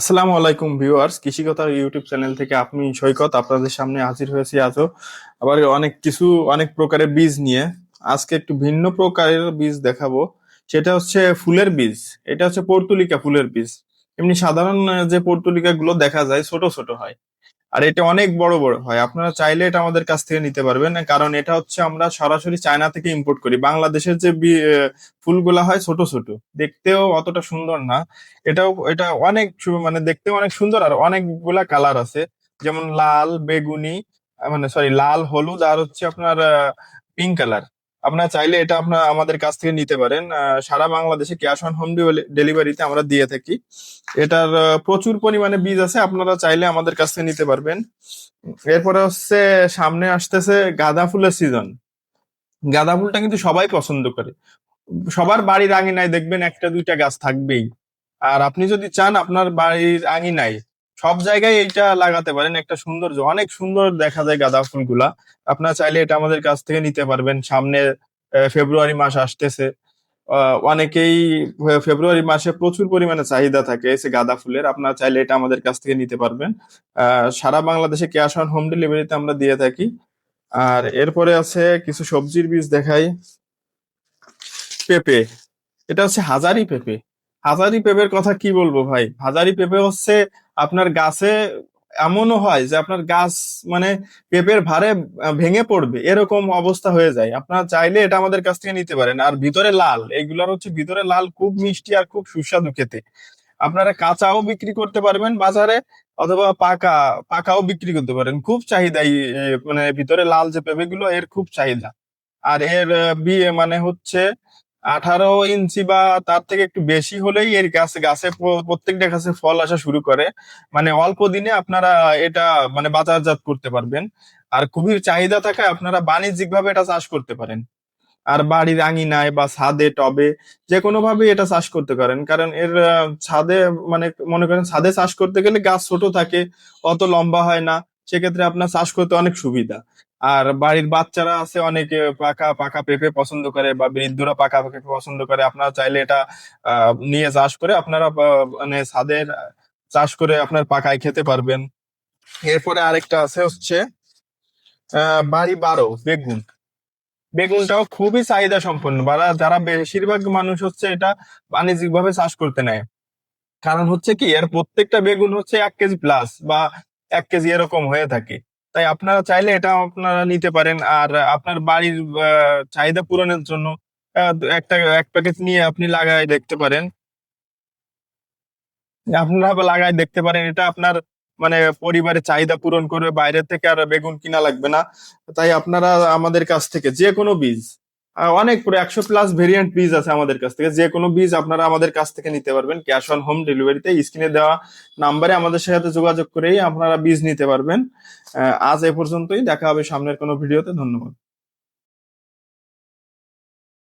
আসসালামু আলাইকুম viewers কৃষিকথা YouTube channel থেকে আপনি সৈকত, আপনাদের সামনে হাজির হয়েছি আজও। আবার অনেক কিছু, অনেক প্রকারের বীজ নিয়ে। আজকে একটু ভিন্ন প্রকারের বীজ দেখাবো। সেটা হচ্ছে ফুলের বীজ। এটা হচ্ছে পর্তুলিকা ফুলের বীজ। এমনি সাধারণ যে পর্তুলিকা গুলো দেখা যায়, ছোট ছোট হয়। আর এটা অনেক বড় বড় হয়। আপনারা চাইলে এটা আমাদের কাছ থেকে নিতে পারবেন। কারণ এটা হচ্ছে আমরা সরাসরি চায়না থেকে ইম্পোর্ট করি। বাংলাদেশের যে ফুলগুলা হয় ছোট ছোট। দেখতেও অতটা সুন্দর না। এটাও, এটা অনেক মানে দেখতেও অনেক সুন্দর আর অনেকগুলা কালার আছে। যেমন লাল, বেগুনি মানে সরি লাল, হলুদ আর হচ্ছে আপনার পিঙ্ক কালার আপনারা চাইলে এটা আপনার আমাদের কাছ থেকে নিতে পারেন। সারা বাংলাদেশে ক্যাশ অন হোম ডেলিভারিতে আমরা দিয়ে থাকি। এটার প্রচুর পরিমাণে বীজ আছে, আপনারা চাইলে আমাদের কাছ থেকে নিতে পারবেন। এরপরে হচ্ছে, সামনে আসতেছে গাঁদা ফুলের সিজন গাঁদা ফুলটা কিন্তু সবাই পছন্দ করে। সবার বাড়ির আঙিনায় দেখবেন একটা দুইটা গাছ থাকবেই। আর আপনি যদি চান আপনার বাড়ির আঙিনায় সব জায়গায় এইটা লাগাতে পারেন। একটা সৌন্দর্য, অনেক সুন্দর দেখা যায় গাঁদা ফুলগুলা। আপনারা চাইলে এটা আমাদের কাছ থেকে নিতে পারবেন। সামনে ফেব্রুয়ারি মাস আসতেছে। অনেকেই ফেব্রুয়ারি মাসে প্রচুর পরিমাণে চাহিদা থাকে যে গাঁদা ফুলের। আপনারা চাইলে এটা আমাদের কাছ থেকে নিতে পারবেন। সারা বাংলাদেশে ক্যাশ অন হোম ডেলিভারিতে আমরা দিয়ে থাকি। আর এরপরে আছে কিছু সবজির বীজ দেখাই। পেঁপে, এটা হচ্ছে হাজারি পেঁপে। হাজারি পেঁপের কথা কি বলব ভাই? হাজারি পেঁপে হচ্ছে আপনার গাছে এমনও হয় যে আপনার গাছ মানে পেঁপের ভারে ভেঙে পড়বে। এরকম অবস্থা হয়ে যায়। আপনারা চাইলে এটা আমাদের কাছ থেকে নিতে পারেন। আর ভিতরে লাল এইগুলার হচ্ছে ভিতরে লাল, খুব মিষ্টি আর খুব সুস্বাদু খেতে। আপনারা কাঁচাও বিক্রি করতে পারবেন বাজারে, অথবা পাকা, পাকাও বিক্রি করতে পারেন। খুব চাহিদা মানে ভিতরে লাল যে পেঁপেগুলো, এর খুব চাহিদা। আর এর বিয়ে মানে হচ্ছে আঠারো ইঞ্চি বা তার থেকে একটু বেশি হলেই এর গাছে গাছে প্রত্যেকটা গাছে ফল আসা শুরু করে। মানে অল্প দিনে আপনারা এটা মানে বাজারজাত করতে পারবেন। আর খুবই চাহিদা থাকায় আপনারা বাণিজ্যিক ভাবে এটা চাষ করতে পারেন। আর বাড়ির আঙিনায় বা ছাদে, টবে যে কোনো ভাবে এটা চাষ করতে পারেন। কারণ এর ছাদে মানে মনে করেন ছাদে চাষ করতে গেলে গাছ ছোট থাকে, অত লম্বা হয় না। সেক্ষেত্রে আপনার চাষ করতে অনেক সুবিধা। আর বাড়ির বাচ্চারা আছে, অনেকে পাকা পাকা পেঁপে পছন্দ করে বা বৃদ্ধরা পাকা পেঁপে পছন্দ করে। আপনারা চাইলে এটা নিয়ে চাষ করে আপনারা মানে ছাদের চাষ করে আপনার পাকায় খেতে পারবেন। এরপরে আরেকটা আছে হচ্ছে বাড়ি বারো, বেগুন। বেগুনটাও খুবই চাহিদা সম্পন্ন। যারা যারা বেশিরভাগ মানুষ হচ্ছে এটা বাণিজ্যিক ভাবে চাষ করতে নেয়। কারণ হচ্ছে কি, এর প্রত্যেকটা বেগুন হচ্ছে এক কেজি প্লাস বা এক কেজি এরকম হয়ে থাকে। তাই আপনারা চাইলে এটা আপনারা নিতে পারেন। আর আপনার বাড়ির চাহিদা পূরণের জন্য একটা, এক প্যাকেট নিয়ে আপনি লাগাই দেখতে পারেন। আপনারা লাগাই দেখতে পারেন। এটা আপনার মানে পরিবারের চাহিদা পূরণ করবে। বাইরে থেকে আর বেগুন কিনা লাগবে না। তাই আপনারা আমাদের কাছ থেকে যে কোনো বীজ অনেক পুরো একশো প্লাস ভেরিয়েন্ট বীজ আছে আমাদের কাছ থেকে। যে কোনো বীজ আপনারা আমাদের কাছ থেকে নিতে পারবেন। ক্যাশ অন হোম ডেলিভারিতে স্ক্রিনে দেওয়া নাম্বারে আমাদের সাথে যোগাযোগ করেই আপনারা বীজ নিতে পারবেন। আজ এ পর্যন্তই। দেখা হবে সামনের কোনো ভিডিওতে। ধন্যবাদ।